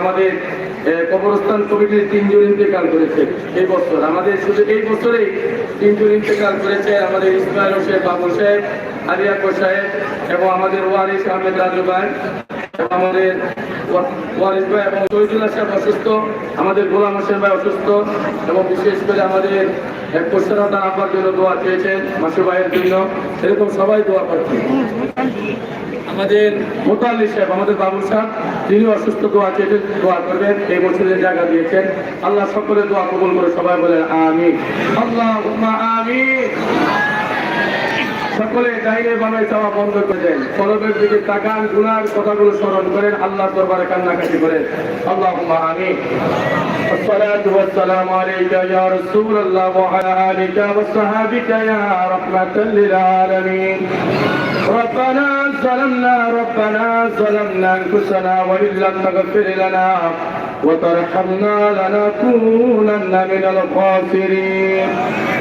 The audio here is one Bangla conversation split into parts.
আমাদের কবরস্থান কমিটির তিনজন ইন্তেকাল করেছে এই বছর। আমাদের শুধু এই বছরেই তিনজন ইন্তেকাল করেছে আমাদের ইসমাইল হোসেন বাবু সাহেব আলিয়াকর সাহেব, এবং আমাদের ওয়ারিস আহমেদ রাজু ভাই। আমাদের ওয়ারিস ভাই এবং সাহেব অসুস্থ, আমাদের গোলাম হোসেন ভাই অসুস্থ, এবং বিশেষ করে আমাদের এক প্রশ্নতা আব্বার জন্য দোয়া চেয়েছেন মাসু ভাইয়ের জন্য। এরকম সবাই দোয়া পাচ্ছি আমাদের মোতাল্লি সাহেব, আমাদের বাবু সাহেব তিনি অসুস্থ, দোয়া চেয়েছেন, দোয়া করবেন, এই বছরের জায়গা দিয়েছেন। আল্লাহ সকলে দোয়া কবুল করে সবাই বলেন আমি আল্লাহ আমি সকলে ডাইনে বানাই চাওয়া বন্ধ করে দেন কলবের দিকে তাকান গুনার কথাগুলো স্মরণ করেন আল্লাহ দরবারে কান্নাকাটি করেন আল্লাহ আমি الصلاة والسلام عليك يا رسول الله وعلى آلك وصحابك يا رحمة للعالمين ربنا ظلمنا ربنا ظلمنا أنفسنا وإن لم تغفر لنا وترحمنا لنكونن من الخاسرين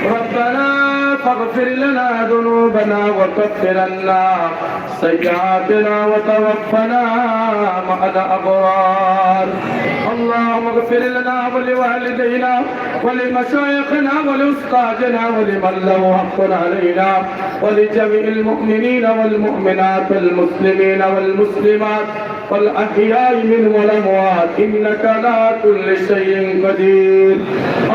ربنا فاغفر لنا ذنوبنا وكفر عنا سيئاتنا وتوفنا مع الأبرار. اللهم اغفر لنا ولوالدينا ولمشايخنا ولأستاذنا ولمن له حق علينا ولجميع المؤمنين والمؤمنات والمسلمين والمسلمات. والأحياء من والأموات إنك على كل شيء قدير.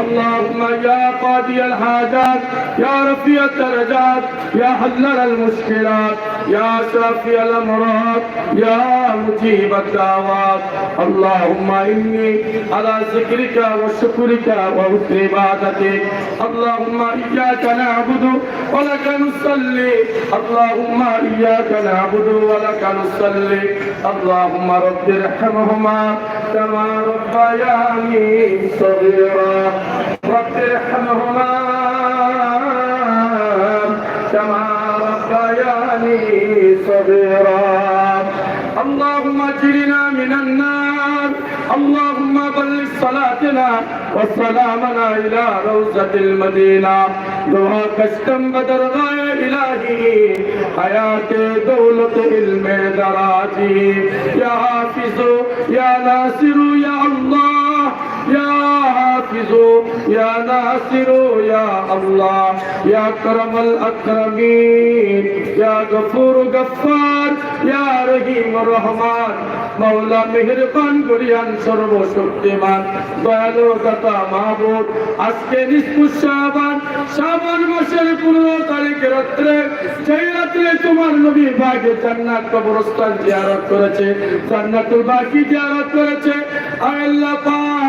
اللهم يا قاضي الحاجات يا رفيع الدرجات يا حلل المشكلات. يا شافي الأمراض يا مجيب الدعوات اللهم إني على ذكرك وشكرك وحسن عبادتك اللهم إياك نعبد ولك نصلي اللهم إياك نعبد ولك نصلي اللهم رب ارحمهما كما ربياني صغيرا رب ارحمهما صبرا اللهم اجرنا من النار اللهم بلغ صلاتنا وسلامنا إلى روزة المدينة دعا کشتم بدرگاہ الہی حیات دولت علم دراجی یا حافظ یا ناصر یا ناصر یا اللہ یا کرم الاکرمین یا غفور غفار یا রহিম রহমান মাওলা মেহেরবান করিয়ান সর্বশক্তিমান দয়ালু দাতা মাহবুব আজকে নিষ্পুষ শাবান শাবান মাসের পনেরো তারিখ রাত্রে সেই রাত্রে তোমার নবী বাগে জান্নাত কবরস্থান জিয়ারত করেছে জান্নাতুল বাকি জিয়ারত করেছে আয় আল্লাহ পাক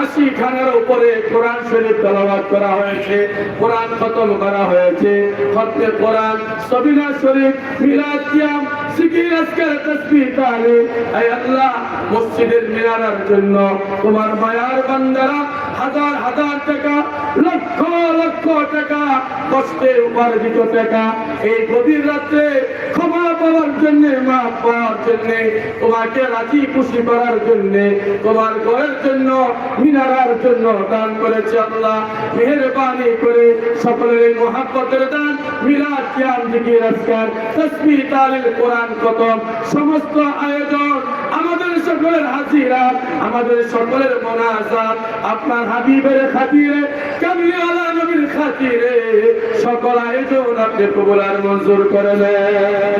আশি খানার উপরে কোরআন শরীফ তেলাওয়াত করা হয়েছে, কোরআন খতম করা হয়েছে। খতমে কোরআন, সবিনা শরীফ, মিলাদ কিয়াম আজকের তসবিহ আয় আল্লাহ, মসজিদের মিনারার জন্য তোমার মায়ার বান্দারা হাজার হাজার টাকা, লক্ষ লক্ষ টাকা কষ্টে উপার্জিত টাকা। এই গভীর রাত্রে ক্ষমা পাওয়ার জন্য মা পাওয়ার জন্য তোমাকে রাজি খুশি করার জন্য, তোমার ঘরের জন্য মিনারার জন্য দান করেছে আল্লাহ। মেহরবানি করে সকলের এই মহাব্বতের দান, মিলাদ কিয়াম জিকির আজকার, তসবিহ তালিল কোরআন খতম, সমস্ত আয়োজন আমাদের সকলের হাজিরা, আমাদের সকলের মোনাজাত আপনার হাবিবের খাতিরে, কামলি আলা নবীর খাতিরে। সকল আয়োজন আপনি কবুল আর মঞ্জুর করে নেন।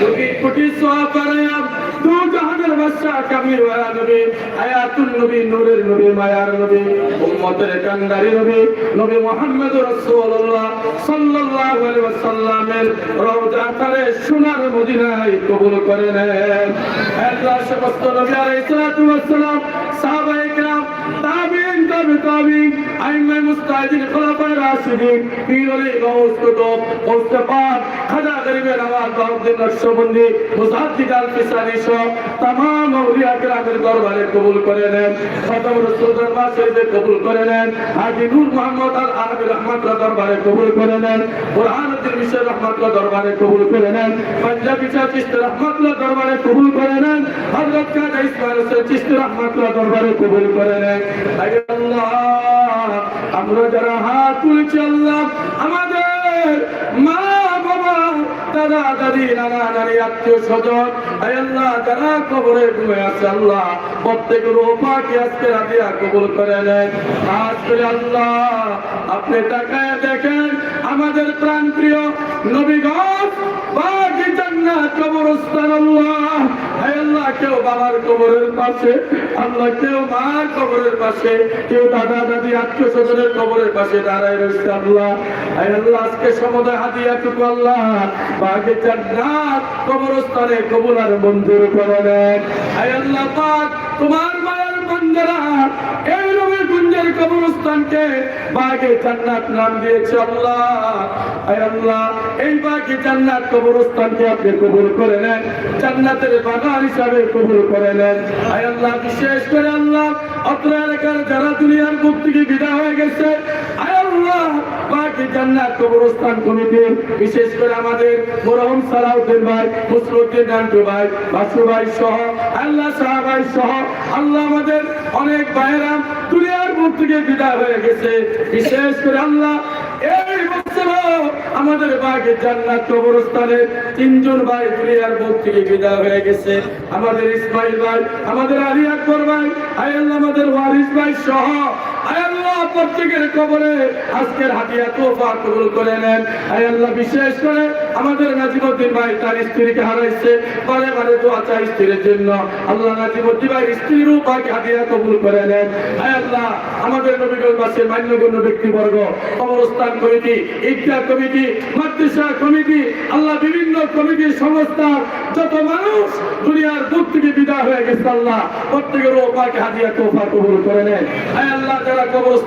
কোটি কোটি সোয়া বানায়াম দু জাহানের বাদশা কামলি ওয়ালা নবী, হায়াতুন নবী, নূরের নবী, মায়ার নবী, উম্মতের কান্দারি নবী নবী মুহাম্মদ রাসূলুল্লাহ সাল্লাল্লাহু আলাইহি ওয়াসাল্লামের রওজা তারে সোনার মদিনায় কবুল করে নেন। আল্লাহ সমস্ত নবী আলাইহিস সালাতু ওয়াস সালাম সাহাবায়ে امام تابعین ائمہ مستعدین خلفاء راشدین پیرولے غوث قطب مصطفیٰ خدا غریب نواز باہدین نقشبندی مصدق الفسانی شو تمام اولیاء کرام دربارے قبول কবুল করে নেন পাঞ্জাবি দরবারে কবুল করে নেন আমরা যারা আমাদের মা বাবা দাদা দাদি নানা নানি আত্মীয় স্বজন আল্লাহ, যারা কবরে ঘুমে আছে আল্লাহ, প্রত্যেকের ওপাকে আজকে করে নেন। আল্লাহ, আপনি তাকায় দেখেন, আমাদের প্রাণ প্রিয় নবীগঞ্জ বাকি জান্নাত কবরস্থান আল্লাহ। আল্লাহ, কেউ বাবার কবরের পাশে, আল্লাহ কেউ কবরের পাশে, কেউ দাদা, দাদি, আত্মীয় স্বজনের কবরের পাশে দাঁড়ায় রয়েছে আল্লাহ। আল্লাহ, আজকে সমুদায় হাদিয়াটুকু আল্লাহ। বাকি জান্নাত কবরস্থানে কবুল আর মঞ্জুর করে নেন আল্লাহ, পাক তোমার মায়ের বন্ধেরা কবরস্থানকে জান্নাত নাম দিয়েছে আল্লাহ। আল্লাহ, এই জান্নাত কবরস্থানকে আপনি কবুল করে নেন, জান্নাতের বাগান হিসাবে কবুল করে নেন। আল্লাহ, বিশেষ করে আল্লাহ অত্র এলাকার যারা দুনিয়ার বুক থেকে বিদায় হয়ে গেছে বিশেষ করে আমাদের মরহম সালাউদ্দিন ভাই মুসলুদ্দিন নান্টু ভাই, বাসু ভাই সহ, আল্লাহ শাহ ভাই সহ, আল্লাহ আমাদের অনেক ভাইয়েরা দুনিয়ার থেকে বিদায় হয়ে গেছে। বিশেষ করে আল্লাহ, এই বছর আমাদের বাগে জান্নাত কবরস্থানে তিনজন ভাই দুনিয়ার বুক থেকে বিদায় হয়ে গেছে। আমাদের ইসমাইল ভাই, আমাদের আলী আকবর ভাই আয় আল্লাহ আমাদের ওয়ারিস ভাই সহ আয় প্রত্যেকের কবরে আজকের হাতিয়া তোফা কবুল করে নেন। আল্লাহ করে আমাদের ভাই তার স্ত্রীকে হারাইছে। বারে বারে স্ত্রীর জন্য। আল্লাহ ভাই স্ত্রীর উপাকে হাতিয়া কবুল করে নেন। আল্লাহ, আমাদের মান্যগণ্য ব্যক্তিবর্গ, কবরস্থান কমিটি কমিটি, মাদ্রাসা কমিটি, আল্লাহ বিভিন্ন কমিটির সংস্থা, যত মানুষ দুনিয়ার বুক থেকে বিদায় হয়ে গেছে আল্লাহ, প্রত্যেকের ওপাকে হাতিয়া তোফা কবুল করে নেন। আয় আল্লাহ, যারা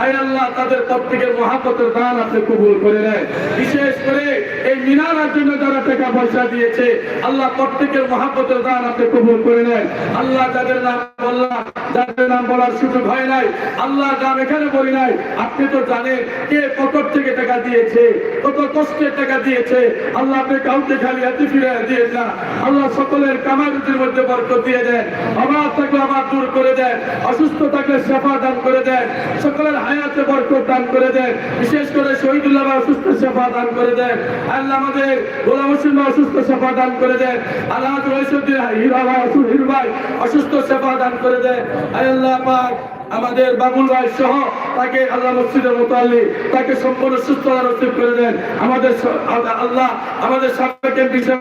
আয় আল্লাহ, তাদের প্রত্যেকের মহাপতের দান আপনি কবুল করে নেন। বিশেষ করে এই মিনারার জন্য যারা টাকা পয়সা দিয়েছে, আল্লাহ প্রত্যেকের মহাপতের দান আপনি কবুল করে নেন। আল্লাহ যাদের নাম বললাম, যাদের নাম বলার সুযোগ হয় নাই, আল্লাহ নাম এখানে বলি নাই, আপনি তো জানেন কে কত থেকে টাকা দিয়েছে, কত কষ্টের টাকা দিয়েছে। আল্লাহ আপনি কাউকে খালি হাতে ফিরে দিয়ে না। আল্লাহ সকলের কামারুতির মধ্যে বরকত দিয়ে দেন। অভাব থাকলে অভাব দূর করে দেন। অসুস্থ থাকলে সেবা দান করে দেন। সকলের হায়াতে বরকত দান করে দেন। বিশেষ করে শহীদুল্লাহ অসুস্থ সেবা দান করে দেন। আল্লাহ আমাদের গোলাম হোসেন অসুস্থ সেবা দান করে দেন। আল্লাহ রয়েছে হির ভাই অসুস্থ সেবা দান করে দেন। আল্লাহ পাক আমাদের বাবুল ভাই সহ তাকে আল্লাহ মসজিদের মোতাল্লি তাকে সম্পূর্ণ সুস্থ নসিব করে দেন। আমাদের আল্লাহ আমাদের সাবেক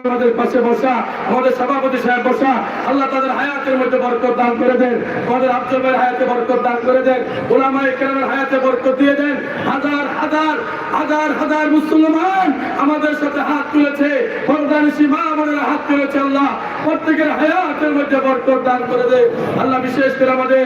আমাদের পাশে বসা, আমাদের সভাপতি সাহেব বসা, আল্লাহ তাদের হায়াতের মধ্যে বরকত দান করে দেন। আমাদের আফজল ভাইয়ের হায়াতে বরকত দান করে দেন। ওলামা ইকরামের হায়াতে বরকত দিয়ে দেন। হাজার হাজার হাজার হাজার মুসলমান আমাদের সাথে হাত তুলেছে। ফরদানিসি মা বোনেরা হাত তুলেছে আল্লাহ। প্রত্যেকের হায়াতের মধ্যে বরকত দান করে দেন। আল্লাহ বিশেষ করে আমাদের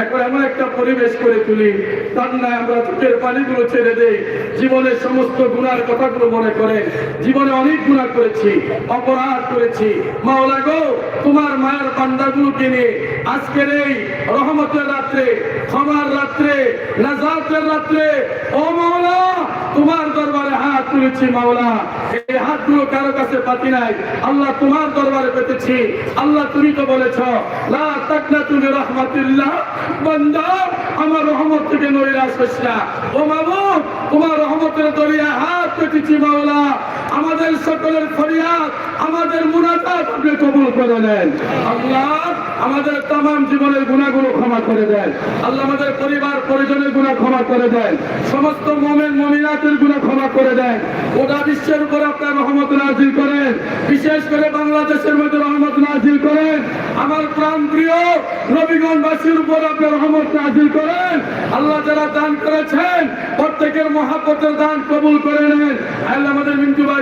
এখন এমন একটা পরিবেশ করে তুলি কান্নায় আমরা চোখের পানিগুলো ছেড়ে দেই, জীবনের সমস্ত গুণার কথাগুলো মনে করে, জীবনে অনেক গুণা করেছি, অপরাধ করেছি। মাওলা গো, তোমার মায়ের বান্দাগুলোকে নিয়ে আজকের এই রহমতের রাত্রে, ক্ষমার রাত্রে, নাজাতের রাত্রে, ও মাওলা, তোমার দরবারে হাত তুলেছি মাওলা। এই হাতগুলো কারও কাছে পাতি নাই। আল্লাহ তোমার দরবারে পেতেছি। আল্লাহ তুমি তো বলেছ, লা তাকনা তুমি রহমাতুল্লাহ। আমার রহমত থেকে নৈরাশ হইস ও মামু তোমার রহমতের দরিয়া হাত পেটেছি মাওলা। আমাদের সকলের ফরিয়াদ, আমাদের মুনাজাত আপনি কবুল করে নেন। আল্লাহ আমাদের তাম জীবনের গুণাগুলো ক্ষমা করে দেন। আল্লাহ আমাদের পরিবার, পরিজনের গুণা ক্ষমা করে দেন। সমস্ত মোমেন, মমিনাতের গুণা ক্ষমা করে দেন। গোটা বিশ্বের উপর আপনার রহমত নাজিল করেন। বিশেষ করে বাংলাদেশের মধ্যে রহমত নাজিল করেন। আমার প্রাণ প্রিয় নবীগঞ্জবাসীর উপর আপনার রহমত নাজিল করেন। আল্লাহ যারা দান করেছেন, প্রত্যেকের মহাপতের দান কবুল করে নেন। আল্লাহ আমাদের মিন্টু ভাই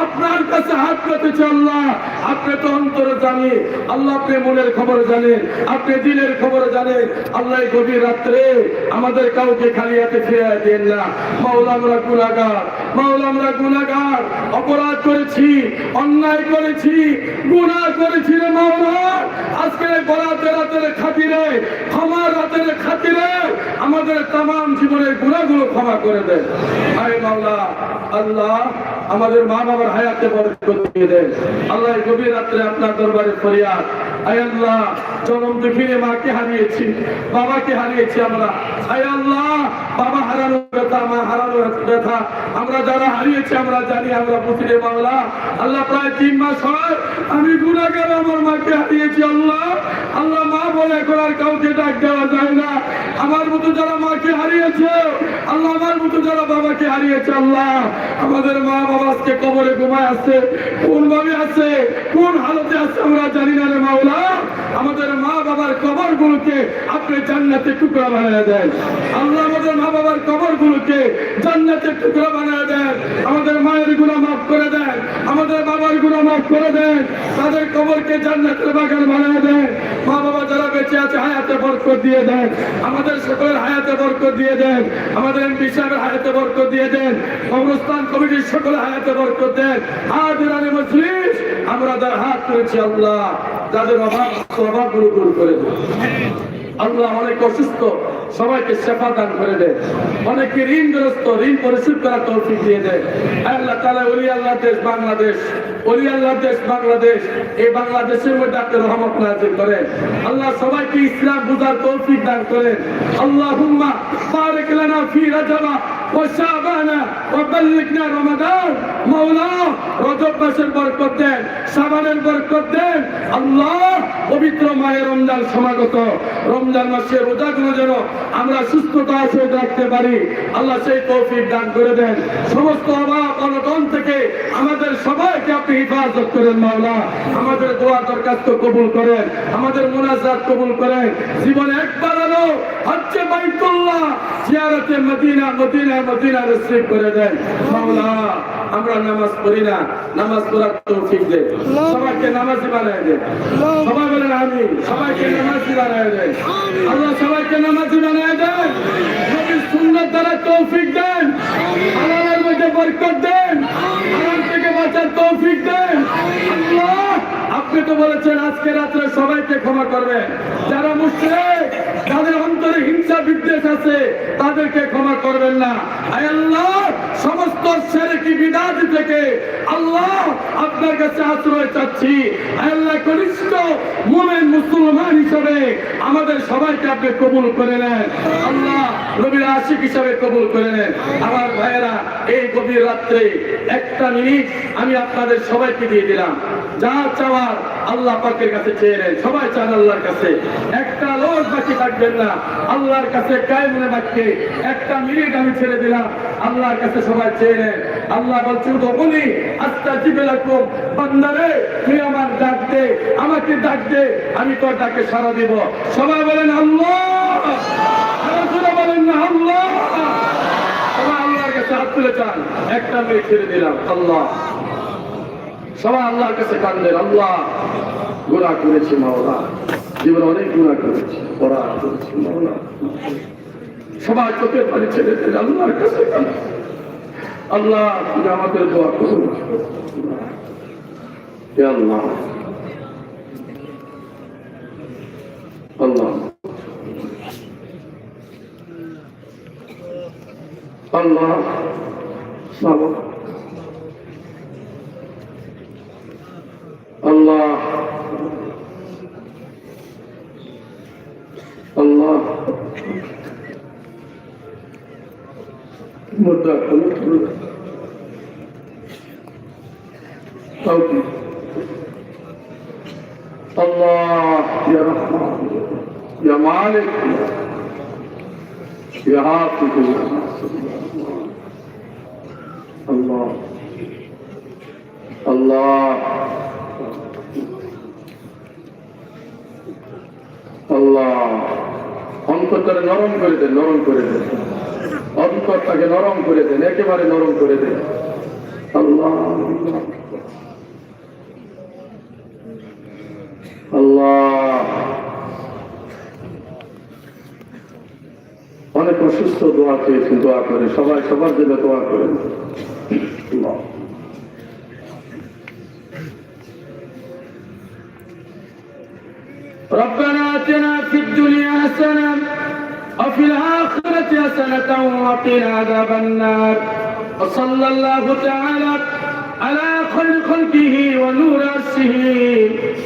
আপনার কাছে হাত পেতেছে আল্লাহ। আপনি তো অন্তরে জানি। আল্লাহ আপনি মনের খবর জানেন আপনি দিনের খবর জানেন আল্লাহ গভীর রাত্রে আমাদের কাউকে খালি হাতে ফিরে দেন না। মাওলা, আমরা গুণাগার মাওলা, আমরা গুণাগার অপরাধ করেছি, অন্যায় করেছি, গুনাহ করেছি রে মাওলা। আজকে বরাতে রাতের খাতিরে ক্ষমা রাতের খাতিরে আমাদের তাম জীবনের গুণাগুলো ক্ষমা করে দেন। আরে মাওলা, আল্লাহ আমাদের মা বাবার হায়াতে বরকত দিয়ে দেন। আল্লাহ গভীর রাত্রে আপনার দরবারে ফরিয়াদ। আয় আল্লাহ জনম দুঃখিনে মাকে হারিয়েছি, বাবাকে হারিয়েছি আমরা। আয় আল্লাহ, বাবা হারানোর ব্যথা, মা হারানোর ব্যথা। আমরা যারা হারিয়েছি, আমরা জানি, আমরা বুঝি রে মাওলা। আল্লাহ প্রায় তিন মাস হয়, আমি গুণাগার আমার মাকে হারিয়েছি আল্লাহ। আল্লাহ মা বলে, এখন আর কাউকে ডাক দেওয়া যায় না। আমার মতো যারা মাকে হারিয়েছে, আল্লাহ আমার মতো যারা বাবাকে হারিয়েছে আল্লাহ। আমাদের মা বাবা আজকে কবরে ঘুমায় আছে। কোন ভাবে আছে, কোন হালতে আছে, আমরা জানি না রে মাওলা। আমাদের মা বাবার কবর গুলোকে আপনি জান্নাতে টুকরা বানিয়ে দেন। আল্লাহ আমাদের মা বাবার কবর গুলোকে জান্নাতে টুকরা বানিয়ে দেন। আমাদের মায়ের গুণা মাফ করে দেন। আমাদের বাবার গুণা মাফ করে দেন। তাদের কবরকে জান্নাতের বাগান বানিয়ে দেন। মা বাবা যারা বেঁচে আছে, হায়াতে বরকত দিয়ে দেন। আমাদের সকলের হায়াতে বরকত দিয়ে দেন। আমাদের এমপি সাহেবের হায়াতে বরকত দিয়ে দেন। কবরস্থান কমিটির সকলের হায়াতে বরকত দেন। আলী মজলিস, আমরা তার হাত করেছি আল্লাহ। যাদের অভাব অভাবগুলো অনুকূল করে দেয়। আল্লাহ অনেক অসুস্থ, সবাইকে সেবা দান করে দেয়। অনেকে ঋণগ্রস্ত, ঋণ পরিশোধ করার তৌফিক দিয়ে দেয়। আল্লাহ তালা ওলি আল্লাহ দেশ বাংলাদেশ, ওলি আল্লাহ দেশ বাংলাদেশ, এই বাংলাদেশের মধ্যে আপনি রহমত নাজির করে আল্লাহ সবাইকে ইসলাম বুঝার তৌফিক দান করে আল্লাহ হুম্মা বারেক লানা ফি রাজাবা ওয়া শাবানা ওয়া বাল্লিগনা রমাদান। মাওলা রজব মাসের বরকত আমরা সুস্থতা সহিত রাখতে পারি। আল্লাহ আমাদের সবাইকে আপনি হিফাজত করেন মাওলা আমাদের দোয়া দরখাস্ত কবুল করেন, আমাদের মোনাজাত কবুল করেন। জীবনে একবার আলো হচ্ছে মদিনা মদিনা মদিনা নসিব করে দেন। মাওলা আমরা নামাজ পড়ি না নামাজ পড়ার তৌফিক দে সবাইকে নামাজি বানায় দে সবাই বলেন আমি সবাইকে নামাজি বানায় দে আল্লাহ সবাইকে নামাজি বানায় দেন। নবীর সুন্নাত দ্বারা তৌফিক দেন। হালালের মধ্যে বরকত দেন। হারাম থেকে বাঁচার তৌফিক দেন। আল্লাহ। আপনি তো বলেছেন আজকে রাত্রে সবাইকে ক্ষমা করবেন যারা মুশরিক তাদের অন্তরে হিংসা বিদ্বেষ আছে, তাদেরকে ক্ষমা করবেন না। আল্লাহ, সমস্ত সেরেকি বিদাত থেকে আল্লাহ আপনার কাছে আশ্রয় চাচ্ছি। আল্লাহ, কনিষ্ঠ মুমিন মুসলমান হিসেবে আমাদের সবাইকে আপনি কবুল করে নেন। আল্লাহ নবীর আশিক হিসাবে কবুল করে নেন। আমার ভাইয়েরা, এই গভীর রাত্রে একটা মিনিট আমি আপনাদের সবাইকে দিয়ে দিলাম। যা চাওয়ার আল্লাহ পাকের কাছে চেয়ে নেন সবাই চান আল্লাহর কাছে। একটা লোক বাকি থাকবেন না, আল্লাহর কাছে কায়মনে একটা মিনিট আমি ছেড়ে দিলাম, আল্লাহর কাছে সবাই চেয়ে নেন আল্লাহ বলছে তো বলি আস্তা বান্দারে, তুই আমার ডাক দে, আমাকে ডাক দে, আমি তোর ডাকে সারা দিব। সবাই বলেন, আল্লাহ! বলেন না, আল্লাহ! সবাই আল্লাহর কাছে হাত তুলে চান। একটা মিনিট ছেড়ে দিলাম, আল্লাহ। সবাই আল্লাহর কাছে কান্দেন আল্লাহ গুণা করেছি মাওলা। জীবনে অনেক গুণা করেছি, অপরাধ করেছি, মাওলা। সবাই চোখের পানি ছেড়ে দিন, আল্লাহর কাছে কাঁদেন। আল্লাহ, তুমি আমাদের দোয়া করুন আল্লাহ। আল্লাহ। আল্লাহ সাবা মুদ্রা খুলে খুলে توفيق الله يا رحمن يا مالك يا حافظ الله الله আল্লাহ অন্তরটাকে নরম করে দেন নরম করে দেন অন্তরটাকে নরম করে দেন একেবারে নরম করে দেন আল্লাহ আল্লাহ অনেক অসুস্থ দোয়া চেয়েছেন দোয়া করে সবাই সবার জন্য দোয়া করেন আল্লাহ। ربنا آتنا في الدنيا حسنة وفي الآخرة حسنة وقنا عذاب النار وصلى الله تعالى على خير خلقه ونور عرشه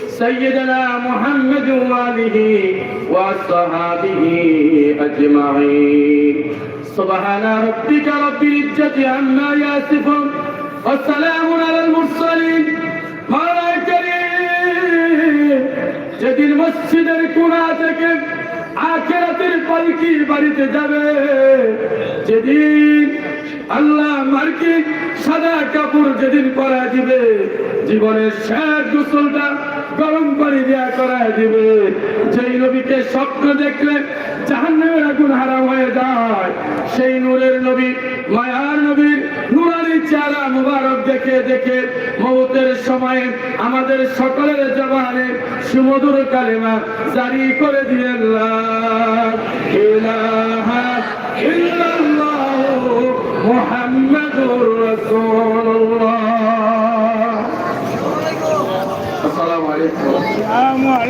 سيدنا محمد وآله وأصحابه أجمعين سبحان ربك رب العزة عما يصفون والسلام على المرسلين مولاي كريم যেদিন মসজিদের কোনা থেকে আখেরাতের পালকি বাড়িতে যাবে। যেদিন আল্লাহ মার্কিন সাদা কাপড় যেদিন পরা দিবে জীবনের শেষ গোসলটা গরম পানি দেয়া করায় দিবে। যেই নবীকে স্বপ্ন দেখলে জাহান্নামের আগুন হারাম হয়ে যায়, সেই নূরের নবী, মায়ার নবীর নুরানি চেহারা মুবারক দেখে দেখে মৌতের সময় আমাদের সকলের জবানে সুমধুর কালেমা জারি করে দিয়ে মোহাম্মদুর রাসূলুল্লাহ। Vamos a